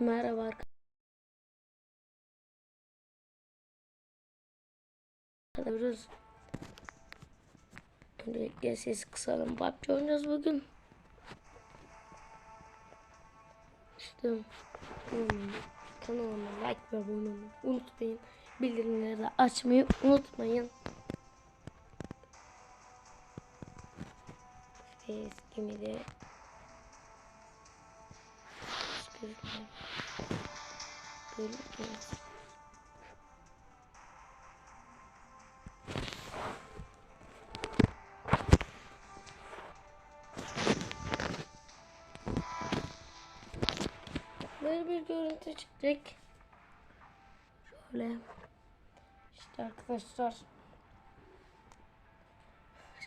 Merhaba arkadaşlar. Öncelikle ses kısalım. PUBG oynayacağız bugün. İşte kanalıma like ve abone olmayı unutmayın. Bildirimleri de açmayı unutmayın. Face gemide Gözler. Böyle evet. Böyle bir görüntü çıkacak. Şöyle. İşte arkadaşlar.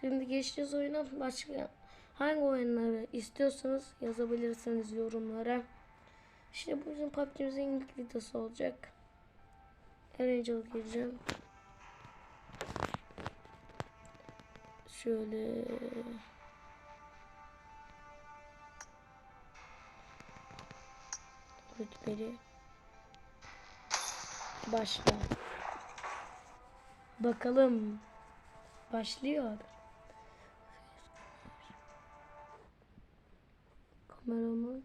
Şimdi geçeceğiz oyuna. Başka hangi oyunları istiyorsanız yazabilirsiniz yorumlara. İşte bu bizim PUBG'mizin ilk videosu olacak. Angel gireceğim. Şöyle rütbeli başla. Bakalım başlıyor. Kameramı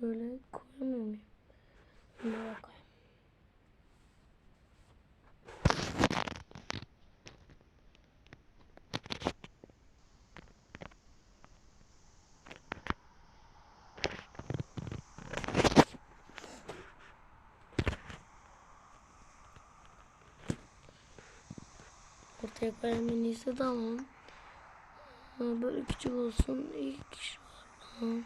şöyle koyamıyor muyum? Bunlara koyayım. Ortaya tamam. Ha, böyle küçük olsun. İlk kişi var.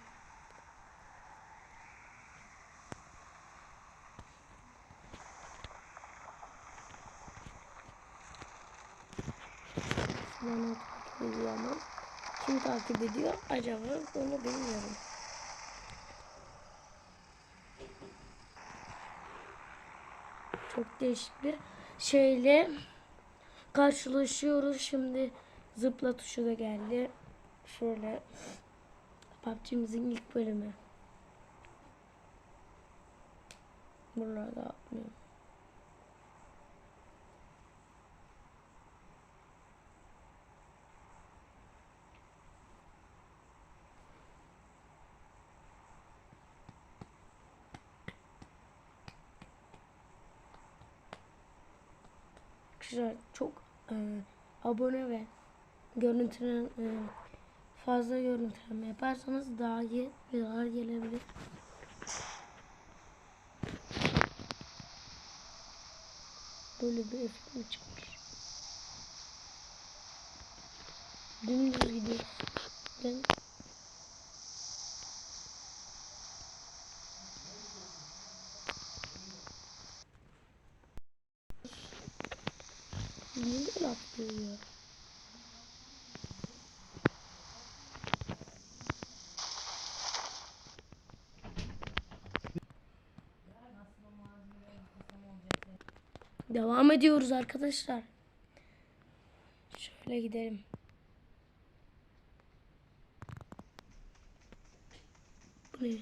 Bana takip ediyor ama kim takip ediyor acaba onu bilmiyorum. Çok değişik bir şeyle karşılaşıyoruz. Şimdi zıpla tuşu da geldi. Şöyle PUBG'mizin ilk bölümü. Buralarda atmıyorum. Arkadaşlar çok e, abone ve görüntülen e, fazla görüntüleme yaparsanız daha iyi videolar gelebilir. Böyle bir efekt çıkmış. Dümdüz gidiyor. Ben Niye böyle atlıyor ya? Devam ediyoruz arkadaşlar. Şöyle gidelim. Bu ne? ya?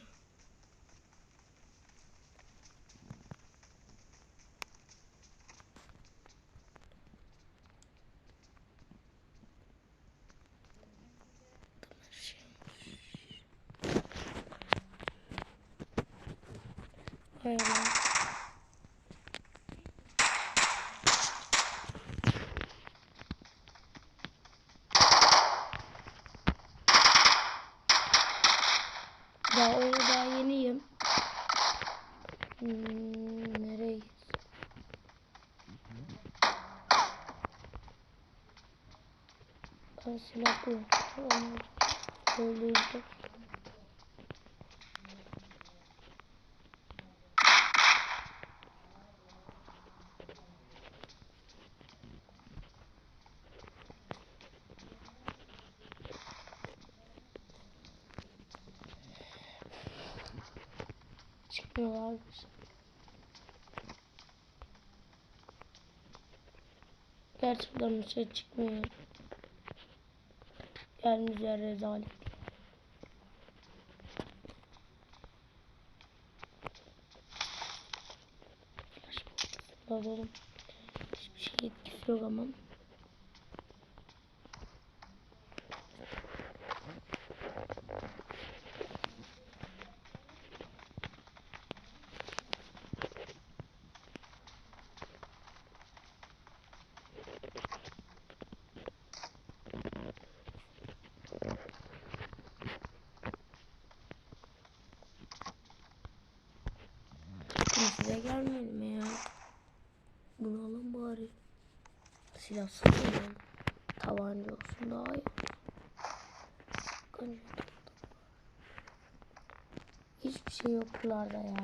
Şey Hay Allah. Daha oyunu daha yeniyim. Hmm, nereye? Ben silah bu. Öldürdüm. Al. Gerçi buradan bir şey çıkmıyor. Gelmiş yer rezalet. Babamın şey hiçbir şey etkisi yok ama. Buralarda ya.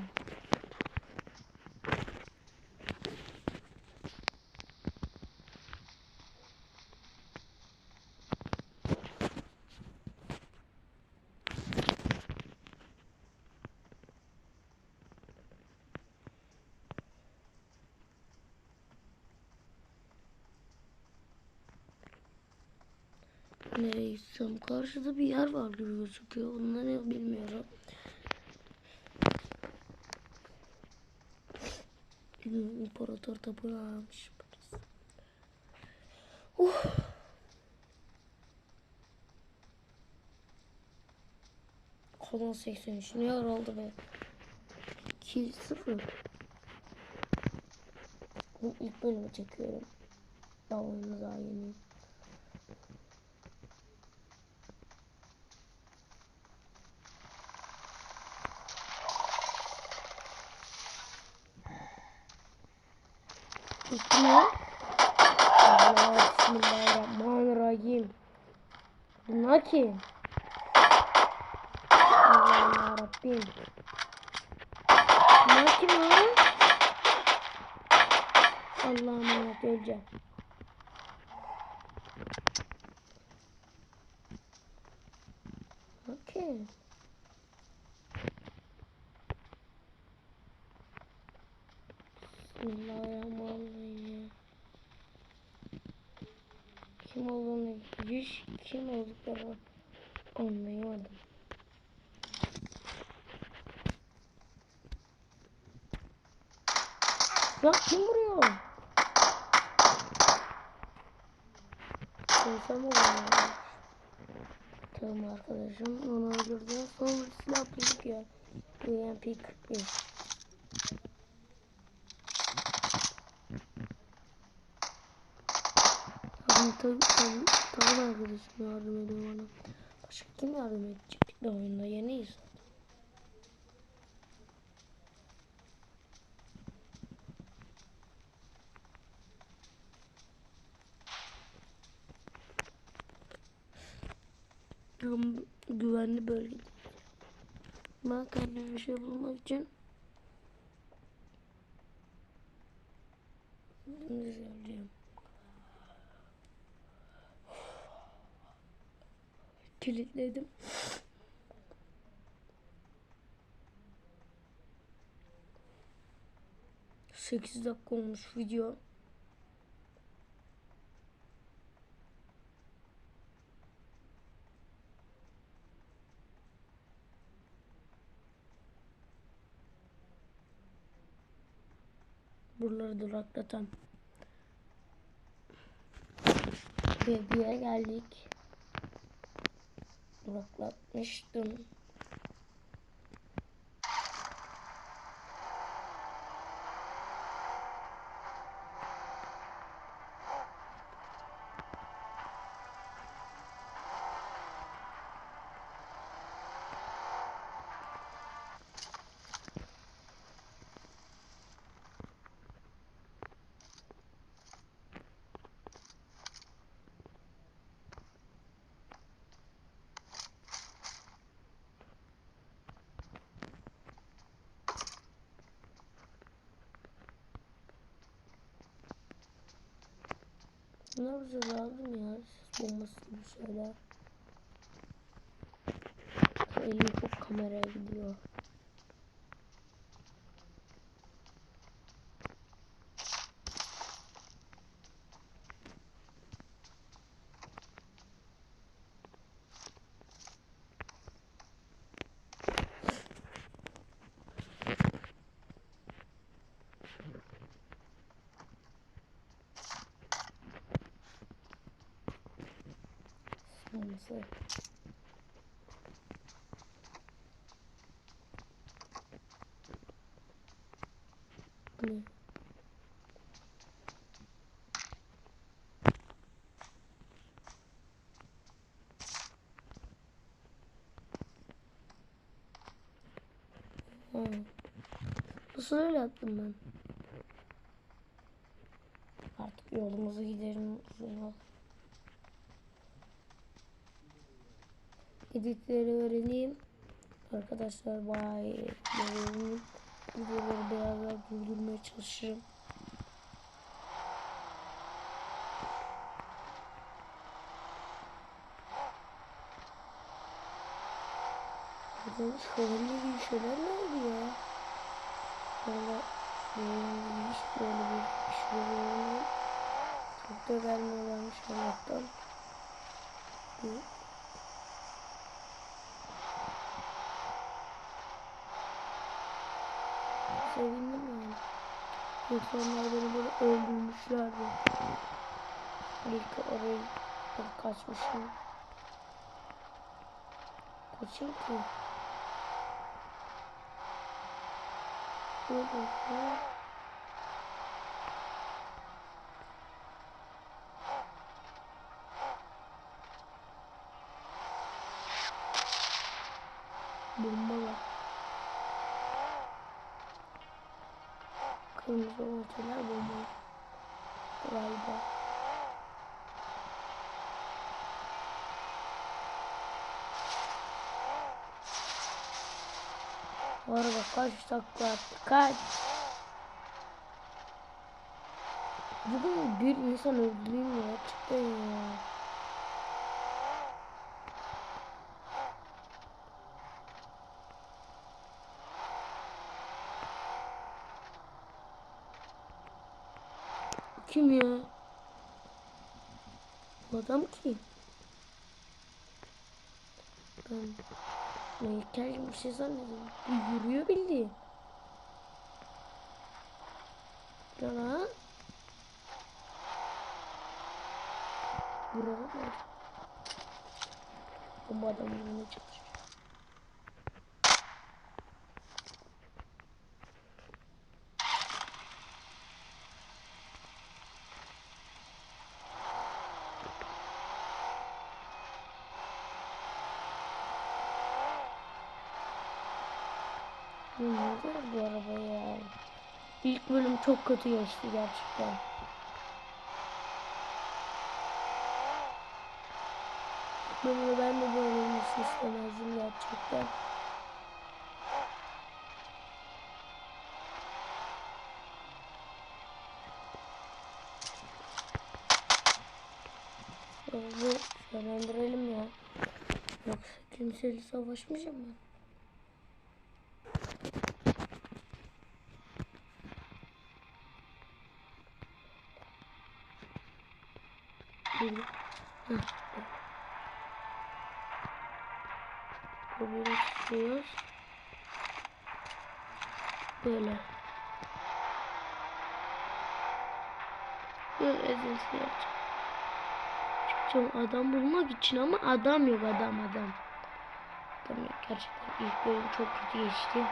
Nereye karşıda bir yer var gibi gözüküyor. Bunlar ne bilmiyorum. İmparator tapınağıymış burası. Uh. Kolon 83 ne yer oldu be? 2 0 Bu ilk bölümü çekiyorum. Daha oyunu daha yeniyim. İsmi Allah Bismillahirrahmanirrahim. Bunlar kim? Allah'ım yarabbim. Bunlar kim lan? Allah'ım yarabbim öleceğim. Ya kim vuruyor? Soysam olur. Tamam arkadaşım onu öldürdü. Sonra silah bulduk ya. UMP 41. Tabii tabii tabii arkadaşım yardım ediyor bana. Başka kim yardım edecek de oyunda yeniyiz. Kendime bir şey bulmak için dümdüz geleceğim. Kilitledim. Sekiz dakika olmuş video. Buraları duraklatan. Yere geldik. Duraklatmıştım. Bunlar bize lazım ya. Sis bombası gibi şeyler. Elim çok kameraya gidiyor. Olması. Bu Ne? Ha. Nasıl öyle yaptım ben? Artık yolumuzu giderim uzun Editleri öğreneyim. Arkadaşlar öğreneyim. Videoları daha durdurmaya çalışırım. Burada şövalye gibi şeyler ne oldu ya? Valla hiç böyle bir şey olmuyor. Çok da vermiyorlarmış Allah'tan. Bir Sevindim yani. Yoksa onlar beni böyle öldürmüşlerdi. İlk oraya kaçmışım. Kaçayım ki. Böyle ya. Bomba var. Kırmızı ortalar bomba. Galiba. Var bak kaç dakika attı kaç. Bugün bir insan öldüreyim ya gerçekten ya. Kim ya? Adam kim? Ben heykel bir şey zannediyorum. Yürüyor bildiğin. Ya lan. Burada var. Bu adam yürümeye çalışıyor. Bu nedir bu araba ya? Çok kötü geçti gerçekten. Bölümde ben de böyle olmasını istemezdim gerçekten. Bu sonlandıralım ya. Yoksa kimseyle savaşmayacağım ben. Ezinti yapacağım. Çıkacağım adam bulmak için ama adam yok adam adam. Adam yok gerçekten ilk bölüm çok kötü geçti.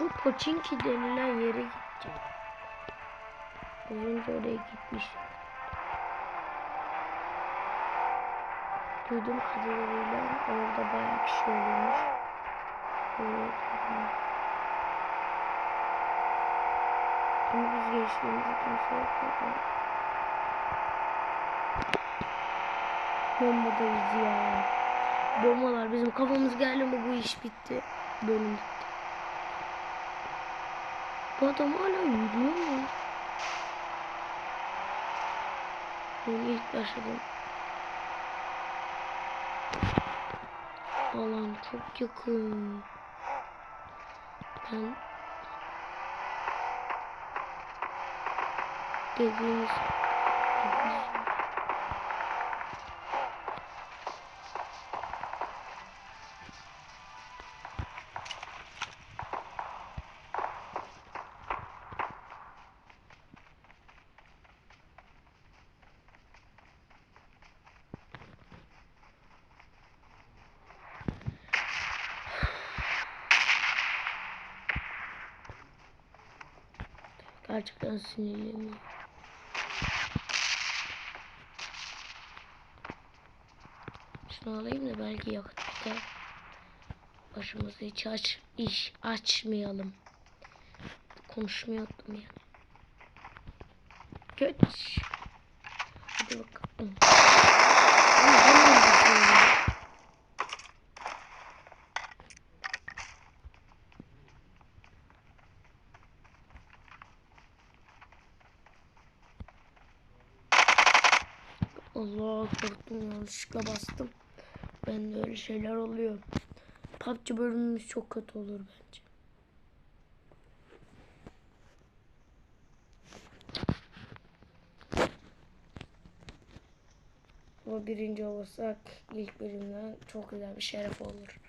Bu Pochinki denilen yere gideceğim. Az önce oraya gitmiştim. Duyduğum kadarıyla orada bayağı kişi ölmüş. Evet. Ama biz geçtiğimizde kimse yok. Bombadayız ya. Bombalar bizim kafamız geldi mi bu iş bitti. Bölüm. Bu adam hala yürüyor mu? Ben ilk başladım. Alan çok yakın. Ben dediğimiz gerçekten sinirliyim. Şunu alayım da belki yakıt biter. Başımıza hiç aç, iş açmayalım. Konuşmuyordum yani. Göç. Hadi bakalım. Ama ben ne yapıyorum? Allah korktum yanlışlıkla bastım. Ben de öyle şeyler oluyor. PUBG bölümümüz çok kötü olur bence. Ama birinci olursak ilk bölümden çok güzel bir şeref olur.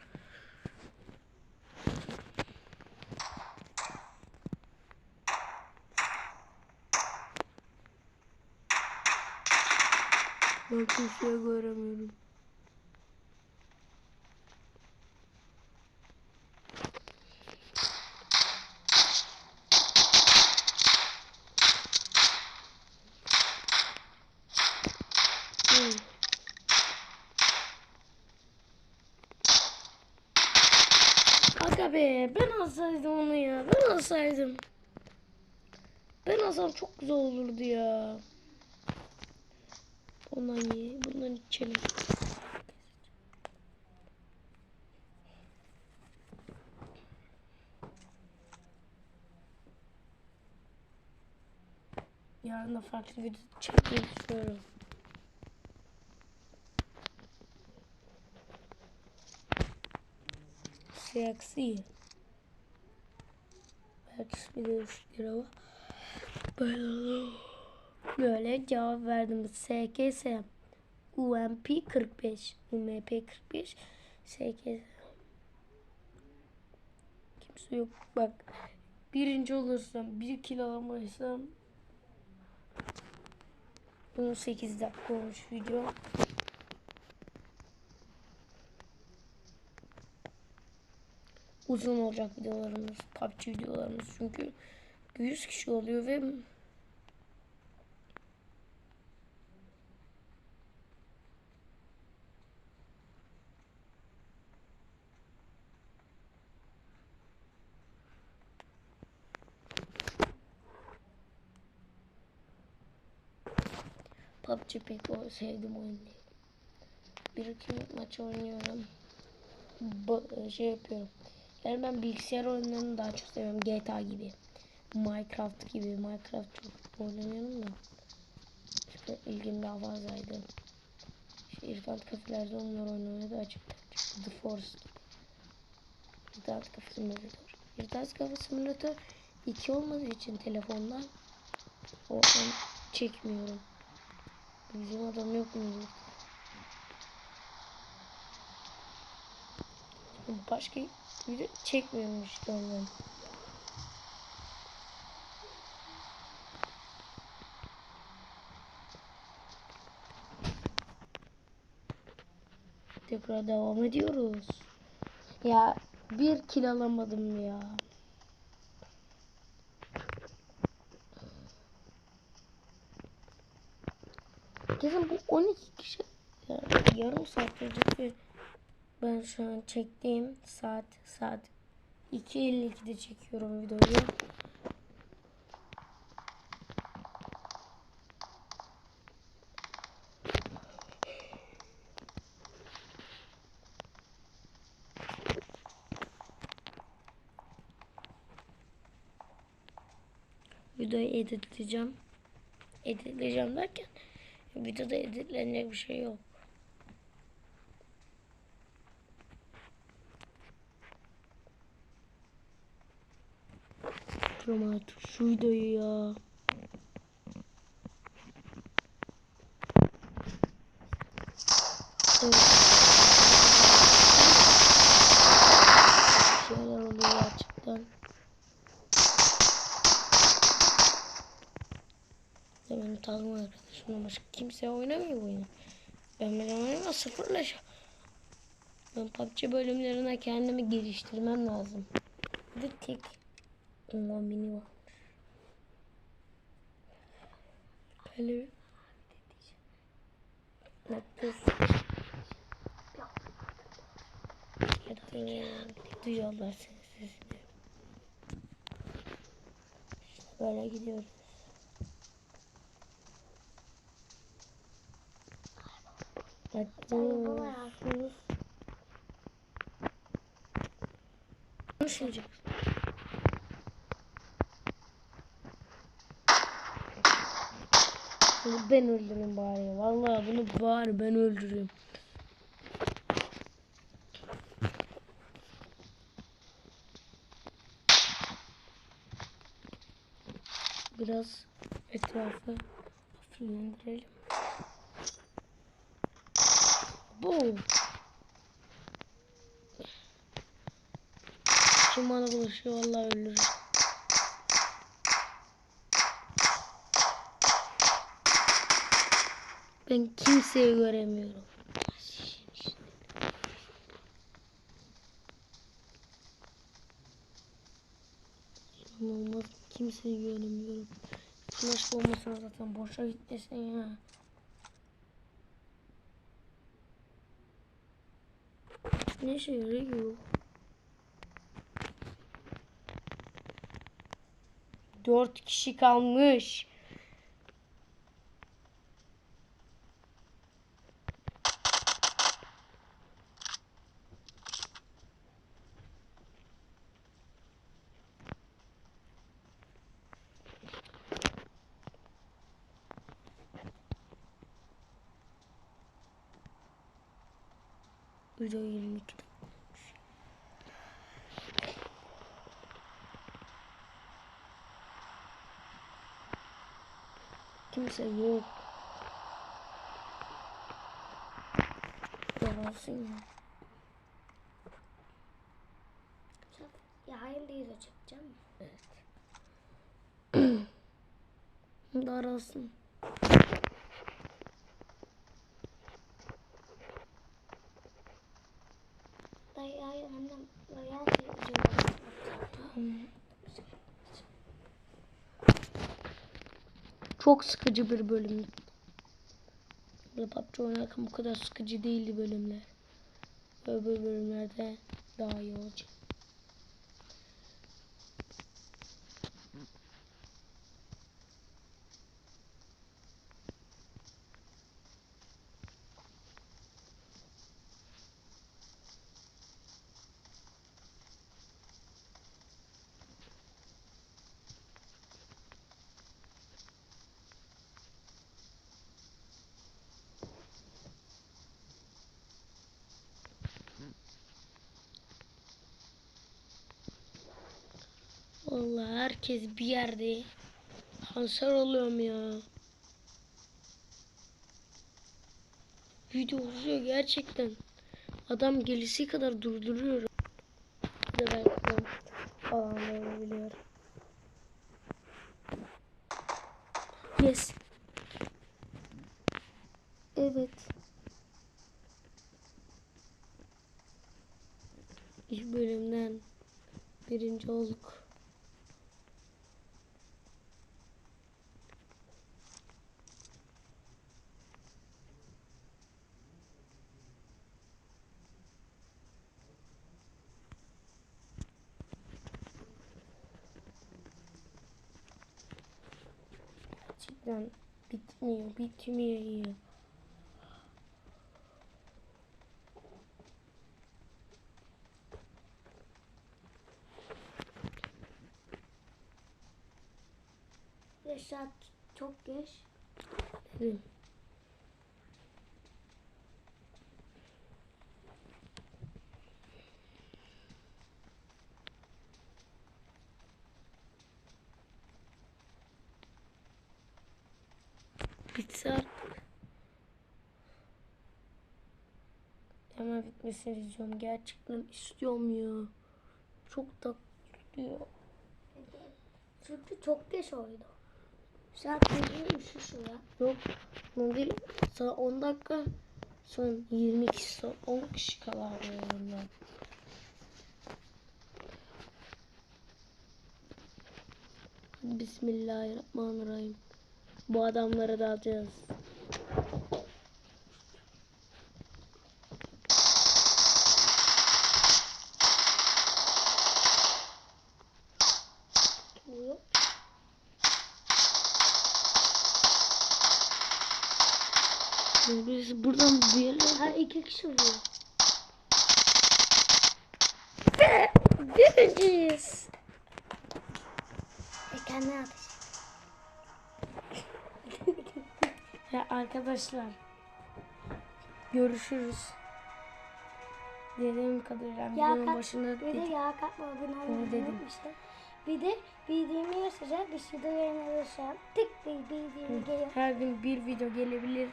Ben kimseyi göremiyorum. Hmm. Aga be ben alsaydım onu ya ben alsaydım. Ben alsam çok güzel olurdu ya. Ondan ye bundan içelim. Yarın da farklı bir çekmek istiyorum. Seksi. Belki bir de üçlü ama böyle böyle cevap verdim. SKS UMP 45 UMP 45 SKS Kimse yok. Bak birinci olursam bir kilo alamaysam 18 dakika olmuş video. Uzun olacak videolarımız, PUBG videolarımız çünkü 100 kişi oluyor ve PUBG pek o sevdiğim oyun değil. Bir iki maç oynuyorum. Ba- şey yapıyorum. Yani ben bilgisayar oyunlarını daha çok seviyorum. GTA gibi. Minecraft gibi. Minecraft çok oynamıyorum da. İşte ilgim daha fazlaydı. İşte internet kafelerde onlar daha çok çıktı. The Forest. İnternet kafe simülatör. İnternet kafe simülatör 2 olmadığı için telefondan o an çekmiyorum. Bizim adam yok muydu? Başka video çekmiyormuş işte ondan. Tekrar devam ediyoruz. Ya bir kil alamadım ya. Kesin bu 12 kişi ya, yarım saat ve ben şu an çektiğim saat saat 2.52'de çekiyorum videoyu. Videoyu editleyeceğim. Editleyeceğim derken Videoda editlenecek bir şey yok. Kırma artık şu videoyu ya. Evet. Takım arkadaşımla başka kimse oynamıyor bu oyunu. Ben benim oyunuma sıfırlaşa. Ben PUBG bölümlerine kendimi geliştirmem lazım. Bir tek mini var. Böyle Nefes. Duyuyorlar seni sesini. İşte böyle gidiyoruz. Konuşmayacak. Bunu ben öldüreyim bari. Vallahi bunu bari ben öldüreyim. Biraz etrafı hafiflendirelim. Bu. Kim bana bulaşıyor vallahi öldürür. Ben kimseyi göremiyorum. İnanılmaz kimseyi göremiyorum. Flash bombasına zaten boşa gitmesin ya. Ne işe yarıyor? Dört kişi kalmış. Video 22 Kimse yok. Yarasın ya. Ya hayır değil de çekeceğim. Daralsın. Dayı hayır annem bayağı çekeceğim. Çok sıkıcı bir bölüm. PUBG oynarken bu kadar sıkıcı değildi bölümler. Öbür bölümlerde daha iyi olacak. Vallahi herkes bir yerde kanser oluyorum ya. Video uzuyor gerçekten. Adam gelisi kadar durduruyorum. Bir de falan biliyorum. Yes. Evet. İlk bölümden birinci olduk. Gerçekten bitmiyor, bitmiyor ya. Beş saat çok geç. Dedim. Bitmesini istiyorum. Gerçekten istiyorum ya. Çok da diyor. Çünkü çok geç oydu. Saat 1'in üçü şu ya. Yok. Ne değil. Sana 10 dakika son 20 kişi son 10 kişi oyundan. Hadi Bismillahirrahmanirrahim. Bu adamları da alacağız. Biz buradan bir yerler Ha iki kişi vuruyor. Birinciyiz. E kendine ateş. Ya arkadaşlar. Görüşürüz. Dediğim kadarıyla videonun kat- başında Bir de yağ katma olmayı dedim. unutmuşlar. Bir de bildiğimi yazacak. Bir şey de yayınlanırsa tık diye bildiğimi geliyor. Her gün bir video gelebilir.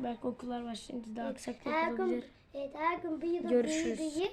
Belki okullar başlayınca daha kısa gün, olabilir. evet, her gün bir de Görüşürüz. bildiği